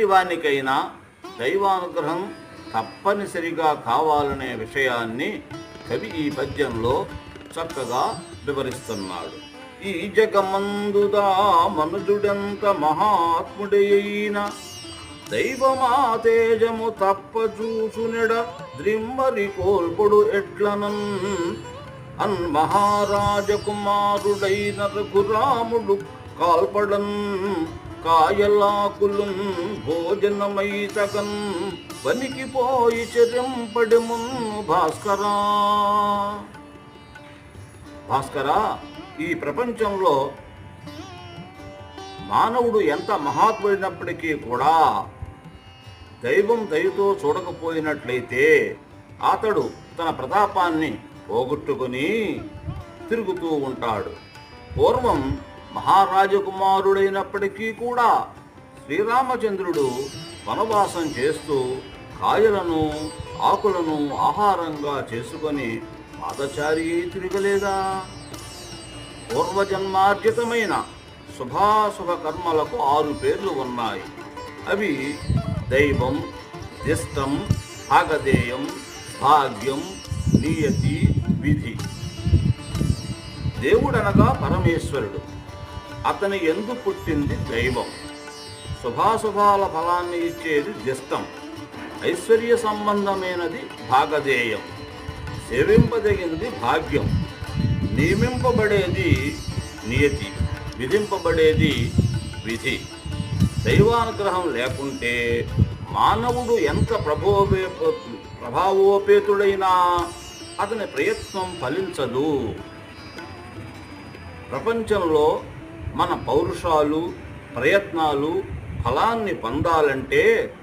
ఎంతటి వానికైనా దైవానుగ్రహం తప్పనిసరిగా కావాలనే విషయాన్ని కవి ఈ పద్యంలో చక్కగా వివరిస్తున్నాడు. ఈ జగమందుదా మనుజుడెంత మహాత్ముడైన దైవమా తేజము తప్ప చూసునెడ ద్రిమ్మరి కోల్పొడు ఎట్లనన్ అన్ మహారాజకుమారుడైన రఘురాముడు కాల్పడన్ కాయలాకులం భోజనమై తగన్ వనికిపోయి చెరింపడిమున్ భాస్కరా. భాస్కరా ఈ ప్రపంచంలో మానవుడు ఎంత మహాత్ముడైనప్పటికీ కూడా దైవం దయతో చూడకపోయినట్లయితే అతడు తన ప్రతాపాన్ని పోగొట్టుకుని తిరుగుతూ ఉంటాడు. పూర్వం మహారాజకుమారుడైనప్పటికీ కూడా శ్రీరామచంద్రుడు వనవాసం చేస్తూ కాయలను ఆకులను ఆహారంగా చేసుకొని పాదచారి తిరగలేదా? పూర్వజన్మార్జితమైన శుభాశుభ కర్మలకు ఆరు పేర్లు ఉన్నాయి. అవి దైవం దిష్టం భాగధేయం భాగ్యం నియతి విధి. దేవుడనగా పరమేశ్వరుడు. అతని ఎందు పుట్టింది దైవం. శుభాశుభాల ఫలాన్ని ఇచ్చేది దిష్టం ఐశ్వర్య సంబంధమైనది భాగధేయం. సేవింపదగింది భాగ్యం. నియమింపబడేది నియతి. విధింపబడేది విధి. దైవానుగ్రహం లేకుంటే మానవుడు ఎంత ప్రభోవే ప్రభావోపేతుడైనా అతని ప్రయత్నం ఫలించదు. ప్రపంచంలో మన పౌరుషాలు ప్రయత్నాలు ఫలాన్ని పొందాలంటే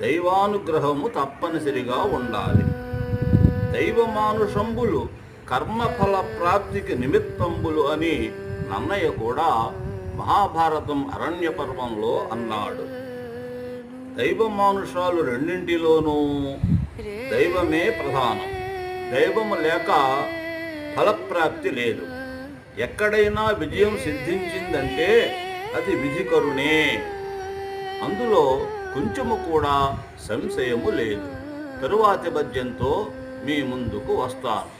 దైవానుగ్రహము తప్పనిసరిగా ఉండాలి. దైవమానుషంబులు కర్మఫల ప్రాప్తికి నిమిత్తంబులు అని నన్నయ్య కూడా మహాభారతం అరణ్య పర్వంలో అన్నాడు. దైవమానుషాలు రెండింటిలోనూ దైవమే ప్రధానం. దైవము లేక ఫలప్రాప్తి లేదు. ఎక్కడైనా విజయం సిద్ధించిందంటే అది విధికరుణే. అందులో కొంచెము కూడా సంశయము లేదు. తరువాతి పద్యంతో మీ ముందుకు వస్తాను.